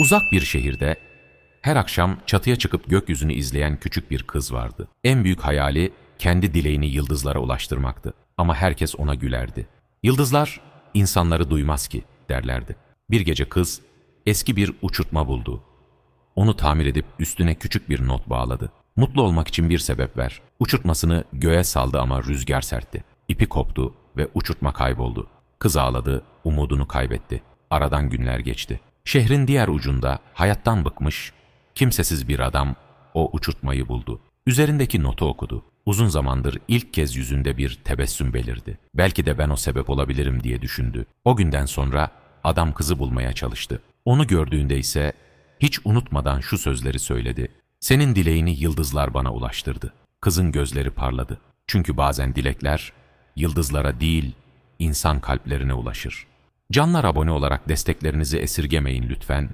Uzak bir şehirde her akşam çatıya çıkıp gökyüzünü izleyen küçük bir kız vardı. En büyük hayali kendi dileğini yıldızlara ulaştırmaktı. Ama herkes ona gülerdi. Yıldızlar insanları duymaz ki derlerdi. Bir gece kız eski bir uçurtma buldu. Onu tamir edip üstüne küçük bir not bağladı. Mutlu olmak için bir sebep ver. Uçurtmasını göğe saldı ama rüzgar sertti. İpi koptu ve uçurtma kayboldu. Kız ağladı, umudunu kaybetti. Aradan günler geçti. Şehrin diğer ucunda hayattan bıkmış, kimsesiz bir adam o uçurtmayı buldu. Üzerindeki notu okudu. Uzun zamandır ilk kez yüzünde bir tebessüm belirdi. Belki de ben o sebep olabilirim diye düşündü. O günden sonra adam kızı bulmaya çalıştı. Onu gördüğünde ise hiç unutmadan şu sözleri söyledi. Senin dileğini yıldızlar bana ulaştırdı. Kızın gözleri parladı. Çünkü bazen dilekler yıldızlara değil, insan kalplerine ulaşır. Canlar abone olarak desteklerinizi esirgemeyin lütfen.